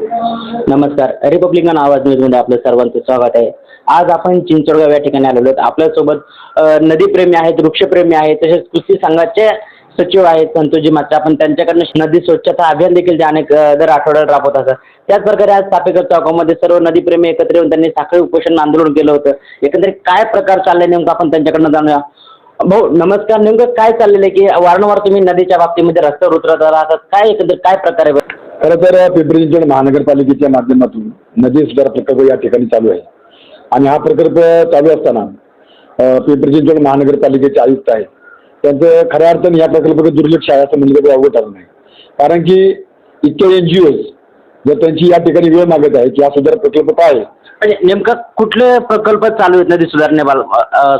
नमस्कार. रिपब्लिकन आवाज न्यूजमध्ये आपलं सर्वांचं स्वागत आहे. आज आपण चिंचोडगाव या ठिकाणी आलेलो आहोत. आपल्यासोबत नदीप्रेमी आहेत वृक्षप्रेमी आहेत तसेच कृषी संघाचे सचिव आहेत संतोषजी मात्र. आपण त्यांच्याकडनं नदी स्वच्छता अभियान देखील ते अनेक दर आठवड्याला राबवत असतात. त्याच प्रकारे आज सापेकर चौकामध्ये सर्व नदीप्रेमी एकत्र येऊन त्यांनी साखळी उपोषण आंदोलन केलं होतं. एकंदरीत काय प्रकार चाललाय नेमकं आपण त्यांच्याकडनं जाणूया. भाऊ नमस्कार. नेमकं काय चाललेलं आहे की वारंवार तुम्ही नदीच्या बाबतीमध्ये रस्त्यावर उतरत राहतात काय एकंदर काय प्रकार आहे? खरं तर पिंपरी चिंचवड महानगरपालिकेच्या माध्यमातून नदी सुधार प्रकल्प या ठिकाणी चालू आहे. आणि हा प्रकल्प चालू असताना पिंपरी चिंचवड महानगरपालिकेचे आयुक्त आहेत. त्यांचं खऱ्या अर्थाने या प्रकल्पाकडे दुर्लक्ष आहे असं म्हणलं तरी अवघड ठरलं नाही. कारण की इतके एन जी ओज जर त्यांची या ठिकाणी वेळ मागत आहे की हा सुधार प्रकल्प काय आहे? म्हणजे नेमकं कुठले प्रकल्प चालू आहेत नदी सुधारणे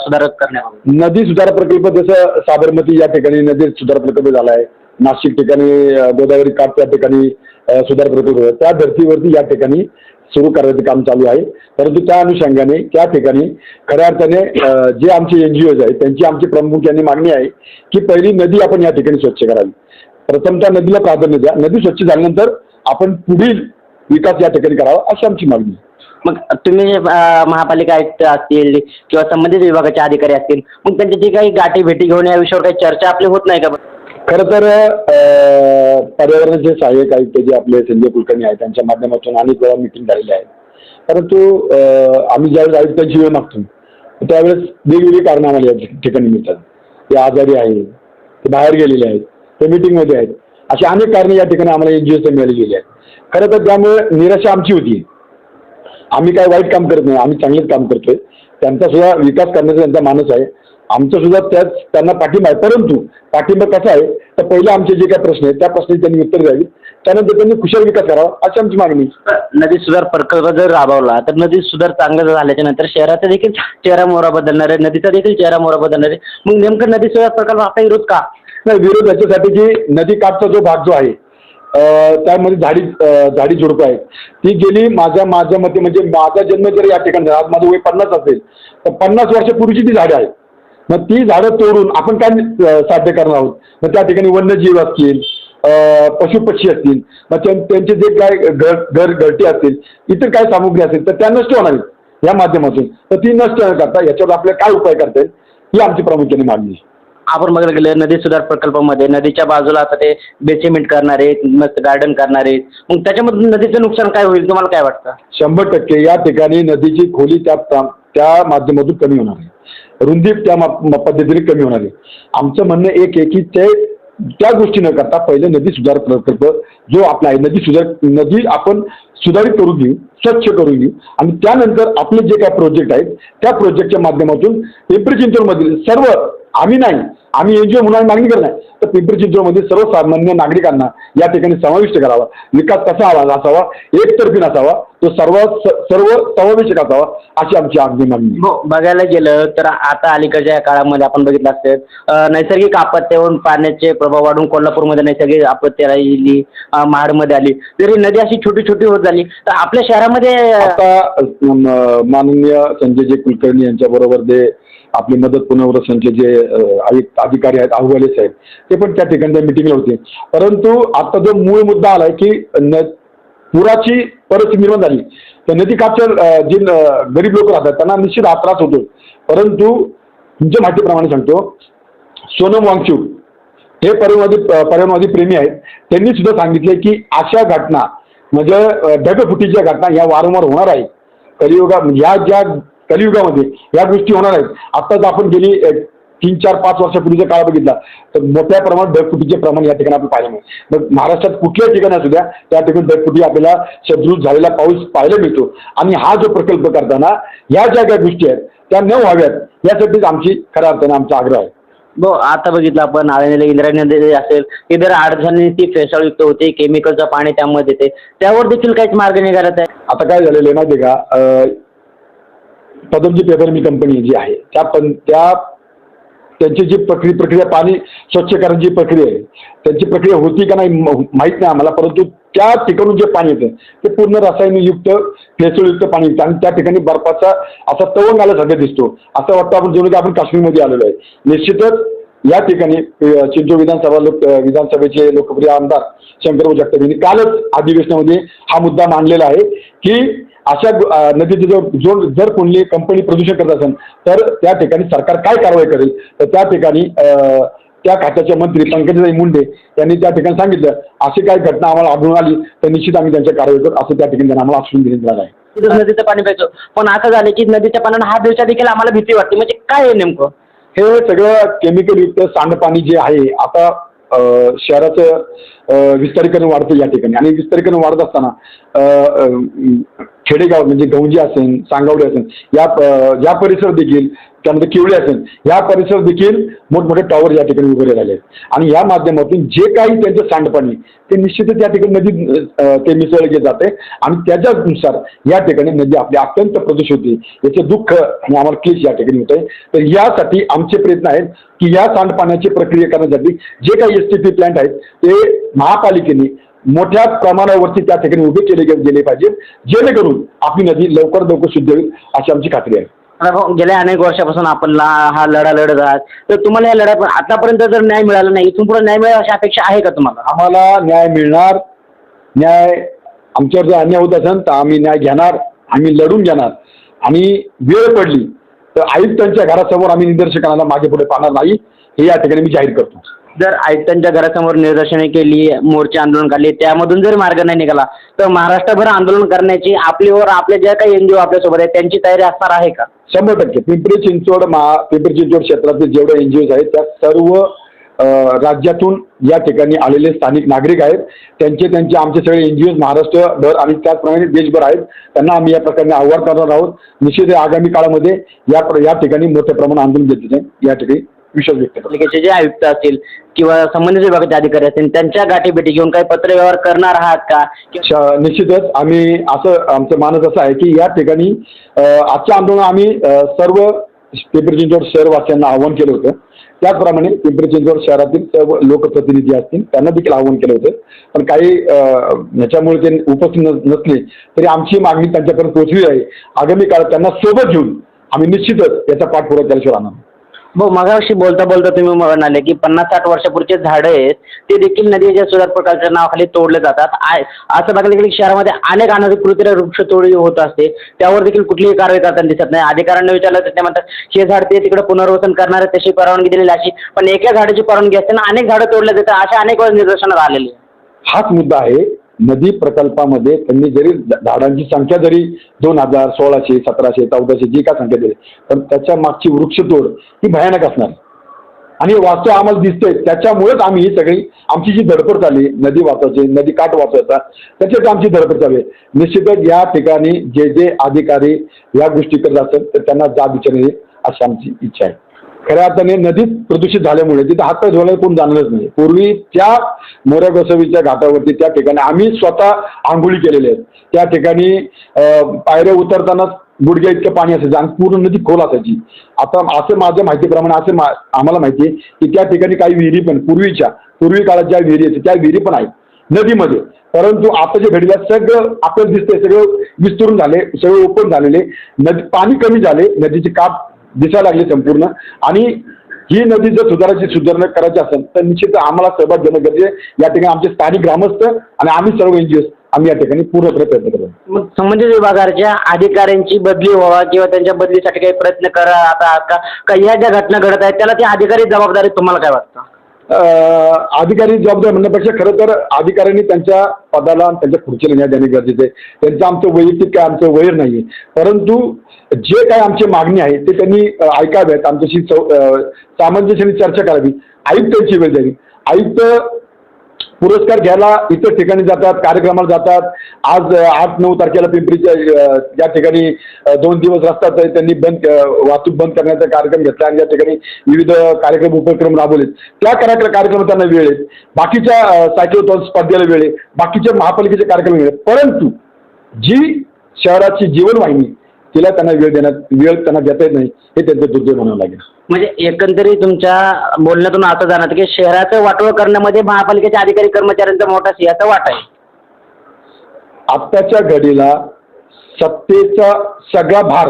सुधारक करण्याबाबत? नदी सुधार प्रकल्प जसं साबरमती या ठिकाणी नदी सुधार प्रकल्प झाला आहे. नाशिक ठिकाणी गोदावरी काठ त्या ठिकाणी सुधार प्रकल्प त्या धर्तीवरती या ठिकाणी सुरू करायचं काम चालू आहे. परंतु त्या अनुषंगाने त्या ठिकाणी खऱ्या अर्थाने जे आमचे एन जी ओज आहेत त्यांची आमची प्रामुख्याने मागणी आहे की पहिली नदी आपण या ठिकाणी स्वच्छ करावी. प्रथमतः नदीला प्राधान्य द्या. नदी स्वच्छ झाल्यानंतर आपण पुढील विकास या ठिकाणी करावा अशी आमची मागणी मग तुम्ही महापालिका आयुक्त असतील किंवा संबंधित विभागाचे अधिकारी असतील मग त्यांच्याची काही गाठी भेटी घेऊन या विषयावर काही चर्चा आपली होत नाही का? खरं तर पर्यावरणाचे सहाय्यक आयुक्त जे आपले संजय कुलकर्णी आहेत त्यांच्या माध्यमातून अनेक वेळा मिटिंग झालेली आहेत. परंतु आम्ही ज्यावेळेस आयुक्तांची वेळ मागतो त्यावेळेस वेगवेगळी कारणं आम्हाला या ठिकाणी मिळतात. ते आजारी आहे ते बाहेर गेलेले आहेत ते मिटिंगमध्ये आहेत. अशी अनेक कारणे या ठिकाणी आम्हाला एन जी ओच्या मिळालेली आहेत. खरं तर त्यामुळे निराशा आमची होती. आम्ही काय वाईट काम करत नाही आम्ही चांगलेच काम करतोय. त्यांचा सुद्धा विकास करण्याचा त्यांचा मानस आहे. आमचा सुद्धा त्याच त्यांना पाठिंबा आहे. परंतु पाठिंबा कसा आहे? तर पहिले आमचे जे काही प्रश्न आहेत त्या प्रश्नाची त्यांनी उत्तर द्यावी. त्यानंतर त्यांनी कुशल विकास करावा अशी आमची मागणी. नदी सुधार प्रकल्प जर राबवला तर नदी सुधार चांगला झाल्याच्यानंतर शहराचा देखील चेहरा मोहरा बदलणार आहे नदीचा देखील चेहरा मोहरा बदलणार आहे. मग नेमकं नदी सुधार प्रकल्प आता विरोध का? नाही विरोध याच्यासाठी की नदी काठचा जो भाग जो आहे त्यामध्ये झाडी झाडी झुडपं आहेत. ती गेली माझ्या माझ्या मते म्हणजे माझा जन्म जर या ठिकाणी आज माझं वय पन्नास असेल तर पन्नास वर्षापूर्वीची ती झाडं आहेत. मग ती झाडं तोडून आपण काय साध्य करणार आहोत? मग त्या ठिकाणी वन्यजीव असतील पशुपक्षी असतील मग त्यां- त्यांचे जे काय घर घर घरटी असतील इतर काय सामुग्री असेल तर त्या नष्ट होणार आहेत या माध्यमातून. तर ती नष्ट न करता याच्यावर आपल्याला काय उपाय करता येईल ही आमची प्रामुख्याने मागणी आपण बघायला गेलं नदी सुधार प्रकल्पामध्ये नदीच्या बाजूला आता ते बेसिमेंट करणार आहेत मस्त गार्डन करणार आहेत मग त्याच्यामधून नदीचं नुकसान काय होईल तुम्हाला काय वाटतं? शंभर टक्के या ठिकाणी नदीची खोली त्या त्या माध्यमातून कमी होणार आहे. रुंदी त्या पद्धतीने कमी होणार आहे. आमचं म्हणणं एक आहे की ते त्या गोष्टी न करता पहिले नदी सुधार प्रकल्प जो आपला आहे नदी सुधार नदी आपण सुधारित करून घेऊ स्वच्छ करून घेऊ. आणि त्यानंतर आपले जे काही प्रोजेक्ट आहेत त्या प्रोजेक्टच्या माध्यमातून पिंपरी चिंचवडमधील सर्व आम्ही नाही आम्ही एन जी ओ म्हणून मागणी नाही. तर पिंपरी चिंचवडमध्ये सर्वसामान्य नागरिकांना या ठिकाणी समाविष्ट करावा. विकास कसा हवा असावा? एकतर्फी नसावा. तो सर्व सर्व समावेशक असावा अशी आमची अगदी मागणी. हो बघायला गेलं तर आता अलीकडच्या या काळामध्ये आपण बघितलं असेल अं, नैसर्गिक आपत्तीवरून पाण्याचे प्रभाव वाढून कोल्हापूरमध्ये नैसर्गिक आपत्ती राहिली महाडमध्ये आली जरी नदी अशी छोटी छोटी होत झाली तर आपल्या शहरामध्ये आता माननीय संजयजी कुलकर्णी यांच्या बरोबर जे आपले मदत पुनर्वसनचे जे अधिकारी आहेत अहवाले साहेब ते पण त्या ठिकाणी त्या मिटिंगला होते. परंतु आता जो मूळ मुद्दा आलाय की न पुराची परिस्थिती निर्माण झाली. तर नदीकाठच्या जे गरीब लोक राहतात त्यांना निश्चित हा त्रास होतो. परंतु तुमच्या माहितीप्रमाणे सांगतो सोनम वांगचूक हे पर्यावरणवादी पर्यावरणवादी प्रेमी आहेत. त्यांनी सुद्धा सांगितले की अशा घटना म्हणजे अ, ढगफुटीच्या घटना या वारंवार होणार आहेत. कलियुगा या ज्या कलियुगामध्ये या गोष्टी होणार आहेत. आत्ताच आपण गेली तीन चार पाच वर्षापूर्वीचा काळ बघितला. तर मोठ्या प्रमाणात ढगफुटीचे प्रमाण या ठिकाणी आपल्याला पाहायला मिळेल. मग महाराष्ट्रात कुठल्याही ठिकाणी असू द्या त्या ठिकाणी ढगफुटी आपल्याला सदृश झालेला पाऊस पाहायला मिळतो. आणि हा जो प्रकल्प करताना ह्या ज्या काही गोष्टी आहेत त्या न व्हाव्यात यासाठीच आमची खऱ्या अर्थाने आमचा आग्रह आहे. हो आता बघितलं आपण आळंदीला इंद्रायणी नदी असेल ती दर अडचणी ती फेसाळयुक्त होते केमिकलचं पाणी त्यामध्ये येते त्यावर देखील काहीच मार्ग निघालत आहे आता काय झालेलं आहे माहिती का? पदमजी पेपर मी कंपनी जी आहे. त्या पण त्या त्यांची जी प्रक्रिया प्रक्रिया पाणी स्वच्छ करण्याची प्रक्रिया आहे त्यांची प्रक्रिया होती का नाही म- माहीत नाही आम्हाला परंतु त्या ठिकाणून जे पाणी येतं ते पूर्ण रसायनयुक्त भेसळयुक्त पाणी येतं. आणि त्या ठिकाणी बर्फाचा असा तवंग आल्यासारखा दिसतो. असं वाटतं आपण जणू की आपण काश्मीरमध्ये आलेलो आहे. निश्चितच या ठिकाणी अ, विधानसभा लोक विधानसभेचे लोकप्रिय आमदार शंकरभाऊ जगताप यांनी कालच अधिवेशनामध्ये हा मुद्दा मांडलेला आहे की अशा नदीचे जर जो जर कोणली कंपनी प्रदूषण करत असेल तर त्या ठिकाणी सरकार काय कारवाई करेल? तर त्या ठिकाणी त्या खात्याचे मंत्री पंकजाई मुंडे यांनी त्या ठिकाणी सांगितलं अशी काही घटना आम्हाला आढळून आली तर निश्चित आम्ही त्यांच्या कारवाई करू असं त्या ठिकाणी त्यांनी आम्हाला आश्वासन आलं आहे. नदीचं पाणी प्यायचं. पण असं झालं की नदीच्या पाण्यानं हात दिवसा देखील आम्हाला भीती वाटते. म्हणजे काय आहे नेमकं? हे सगळं केमिकल युक्त सांडपाणी जे आहे आता शहराचं विस्तारीकरण वाढतं या ठिकाणी. आणि विस्तारीकरण वाढत असताना खेडेगाव म्हणजे गौंजी असेल सांगावडे असेल या या परिसर देखील त्यानंतर किवळे असेल या परिसर देखील मोठमोठे टॉवर या ठिकाणी उभे राहिले आहेत. आणि या माध्यमातून जे काही त्यांचं सांडपाणी ते निश्चितच या ठिकाणी नदी ते मिसळले जाते. आणि त्याच्यानुसार या ठिकाणी नदी आपली अत्यंत प्रदूषित होते. याचे दुःख आणि आम्हाला क्लेश या ठिकाणी होत आहे तर यासाठी आमचे प्रयत्न आहेत की या सांडपाण्याची प्रक्रिया करण्यासाठी जे काही एस टी पी प्लॅन्ट आहेत ते महापालिकेने मोठ्या प्रमाणावरती त्या ठिकाणी उभे केले गेले पाहिजेत जेणेकरून आपली नदी लवकर लवकर शुद्ध होईल अशी आमची खात्री आहे. गेल्या अनेक वर्षापासून आपण हा लढा लढत आहात. तर तुम्हाला या लढ्यात आतापर्यंत जर न्याय मिळाला नाही इथून पुढे न्याय मिळेल अशी अपेक्षा आहे का तुम्हाला? आम्हाला न्याय मिळणार. न्याय आमच्यावर जर अन्याय होत असेल तर आम्ही न्याय घेणार. आम्ही लढून घेणार आणि वेळ पडली तर आयुक्तांच्या घरासमोर आम्ही निदर्शकांना मागे पुढे पाहणार नाही. हे या ठिकाणी मी जाहीर करतो. जर आयुक्तांच्या घरासमोर निदर्शने केली मोर्चे आंदोलन काढले त्यामधून जर मार्ग नाही निघाला तर महाराष्ट्रभर आंदोलन करण्याची आपली वर आपल्या ज्या काही एनजीओ आपल्यासोबत आहेत त्यांची तयारी असणार आहे का? शंभर टक्के. पिंपरी चिंचवड महा पिंपरी चिंचवड क्षेत्रातील जेवढे एन जी ओज आहेत त्या सर्व राज्यातून या ठिकाणी आलेले स्थानिक नागरिक आहेत. त्यांचे त्यांचे आमचे सगळे एन जी ओज महाराष्ट्रभर आणि त्याचप्रमाणे देशभर आहेत. त्यांना आम्ही या प्रकारे आव्हान करणार आहोत. निश्चित आगामी काळामध्ये या प्र- या ठिकाणी मोठ्या प्रमाणात आंदोलन घेतले या ठिकाणी विश्वास व्यक्त करतो. पालिकेचे जे आयुक्त असतील किंवा संबंधित विभागाचे अधिकारी असतील त्यांच्या गाठीभेटी घेऊन काही पत्रव्यवहार करणार आहात का? किंवा श- निश्चितच आम्ही असं आमचं मानस असं आहे की या ठिकाणी अ, आजच्या आंदोलन आम्ही अ, सर्व पिंपरी चिंचवड शहरवासियांना आव्हान केलं होतं. त्याचप्रमाणे पिंपरी चिंचवड शहरातील सर्व लोकप्रतिनिधी असतील त्यांना देखील आव्हान केलं होतं. पण काही अ, ह्याच्यामुळे ते उपस्थित न- नसले तरी आमची मागणी त्यांच्यापर्यंत पोहोचली आहे. आगामी काळात त्यांना सोबत घेऊन आम्ही निश्चितच याचा पाठपुरावा केल्याशिवाय राहणार नाही. हो मगाशी बोलता बोलता तुम्ही म्हणाले की पन्नास साठ वर्षापूर्वीचे झाडं आहेत ते देखील नदीच्या सुधार प्रकारच्या नावाखाली तोडले जातात. आय- असं बघायला गेलं की शहरामध्ये अनेक अनधिकृत वृक्षतोडी होत असते. त्यावर देखील कुठलीही कारवाई करताना दिसत नाही. अधिकाऱ्यांना विचारलं तर ते म्हणतात हे झाड ते तिकडे पुनर्वसन करणार आहे तशी परवानगी दिलेली अशी. पण एका झाडाची परवानगी असते ना अनेक झाडं तोडले जातात अशा अनेक वेळा निदर्शनात आलेली हाच मुद्दा आहे. नदी प्रकल्पामध्ये त्यांनी जरी झाडांची संख्या जरी दोन हजार सोळाशे सतराशे चौदाशे जी काय संख्या दिली पण त्याच्या मागची वृक्षतोड ही भयानक असणार. आणि हे वास्तव आम्हाला दिसतंय त्याच्यामुळेच आम्ही ही सगळी आमची जी धडपड चालली नदी वाचवायची नदी काठ वाचवायचा त्याच्यात आमची धडपड चालू आहे. निश्चितच या ठिकाणी जे जे अधिकारी या गोष्टीकडे असतात तर त्यांना जाब विचारणे अशी आमची इच्छा आहे. खऱ्या अर्थाने नदीत प्रदूषित झाल्यामुळे तिथे हात धुवायला कोण जाणारच नाही. पूर्वी त्या मोऱ्या गोसावीच्या घाटावरती त्या ठिकाणी आम्ही स्वतः आंघोळी केलेल्या आहेत. त्या ठिकाणी पायऱ्या उतरतानाच गुडघ्या इतकं पाणी असायचं आणि पूर्ण नदी खोल असायची. आता असं माझ्या माहितीप्रमाणे असं मा आम्हाला माहिती आहे की त्या ठिकाणी काही विहिरी पण पूर्वीच्या पूर्वी काळात ज्या विहिरी आहेत त्या विहिरी पण आहेत. नदीमध्ये. परंतु आताच्या घडीला सगळं आपल्याला दिसतंय सगळं विस्तरून झाले सगळं ओपन झालेले. नदी पाणी कमी झाले नदीची काप दिसायला लागली संपूर्ण. आणि ही नदी जर सुधारायची सुधारणा करायची असेल तर निश्चित आम्हाला सहभाग घेणं गरजेचं या ठिकाणी आमचे स्थानिक ग्रामस्थ आणि आम्ही सर्व एनजीओ आम्ही या ठिकाणी पूर्णपणे प्रयत्न करतो. मग संबंधित विभागाच्या अधिकाऱ्यांची बदली व्हावा किंवा त्यांच्या बदलीसाठी काही प्रयत्न करा आता का या ज्या घटना घडत आहेत त्याला ते अधिकारी जबाबदारी तुम्हाला काय वाटतं? अधिकारी जबाबदार म्हणण्यापेक्षा खरं तर अधिकाऱ्यांनी त्यांच्या पदाला आणि त्यांच्या खुर्चीला न्याय देणे गरजेचे आहे. त्यांचं आमचं वैयक्तिक काय आमचं वैर नाही आहे. परंतु जे काय आमची मागणी आहे ते त्यांनी ऐकाव्यात आमच्याशी चौ सामंजस्याने चर्चा करावी. आयुक्तांची वेळ द्यावी. आयुक्त पुरस्कार घ्यायला इतर ठिकाणी जातात कार्यक्रमाला जातात. आज आठ नऊ तारखेला पिंपरीच्या ज्या ठिकाणी दोन दिवस रस्ता त्यांनी बंद वाहतूक बंद करण्याचा कार्यक्रम घेतला आणि या ठिकाणी विविध कार्यक्रम उपक्रम राबवलेत. त्या कार्यक्रम कार्यक्रम त्यांना वेळ आहेत बाकीच्या सायकल स्पर्धेला वेळ आहे. बाकीच्या महापालिकेचे कार्यक्रम वेळ परंतु जी शहराची जीवनवाहिनी तिला त्यांना वेळ देण्यात वेळ त्यांना देता येत नाही हे त्यांचं दुर्दैव म्हणावं लागेल. म्हणजे एकंदरीत तुमच्या बोलण्यातून असं जाणवतं की शहराचं वाटोळ करण्यामध्ये महापालिकेचे अधिकारी कर्मचाऱ्यांचा मोठा सिंहाचा वाटा आहे. आत्ताच्या घडीला सत्तेचा सगळा भार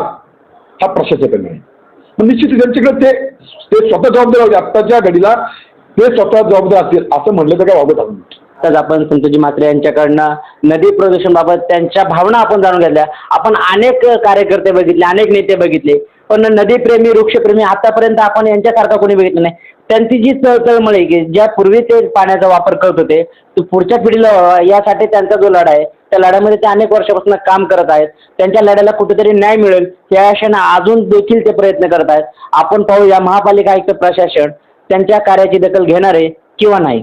हा प्रशासकांना आहे. मग निश्चित त्यांच्याकडे ते ते स्वतः जबाबदार होते. आत्ताच्या घडीला ते स्वतः जबाबदार असतील असं म्हणलं तर काय वागत आपण आत्ताच आपण संतोषजी म्हात्रे यांच्याकडनं नदी प्रदूषणाबाबत त्यांच्या भावना आपण जाणून घेतल्या. आपण अनेक कार्यकर्ते बघितले अनेक नेते बघितले पण नदीप्रेमी वृक्षप्रेमी आतापर्यंत आपण यांच्यासारखा कोणी बघितलं नाही. त्यांची जी चळचळ आहे की ज्या पूर्वी ते पाण्याचा वापर करत होते तो पुढच्या पिढीला व्हावा यासाठी त्यांचा जो लढा आहे त्या लढ्यामध्ये ते अनेक वर्षापासून काम करत आहेत. त्यांच्या लढ्याला कुठेतरी न्याय मिळेल या आशेनं अजून देखील ते प्रयत्न करत आहेत. आपण पाहू या महापालिका आयुक्त प्रशासन त्यांच्या कार्याची दखल घेणार आहे किंवा नाही.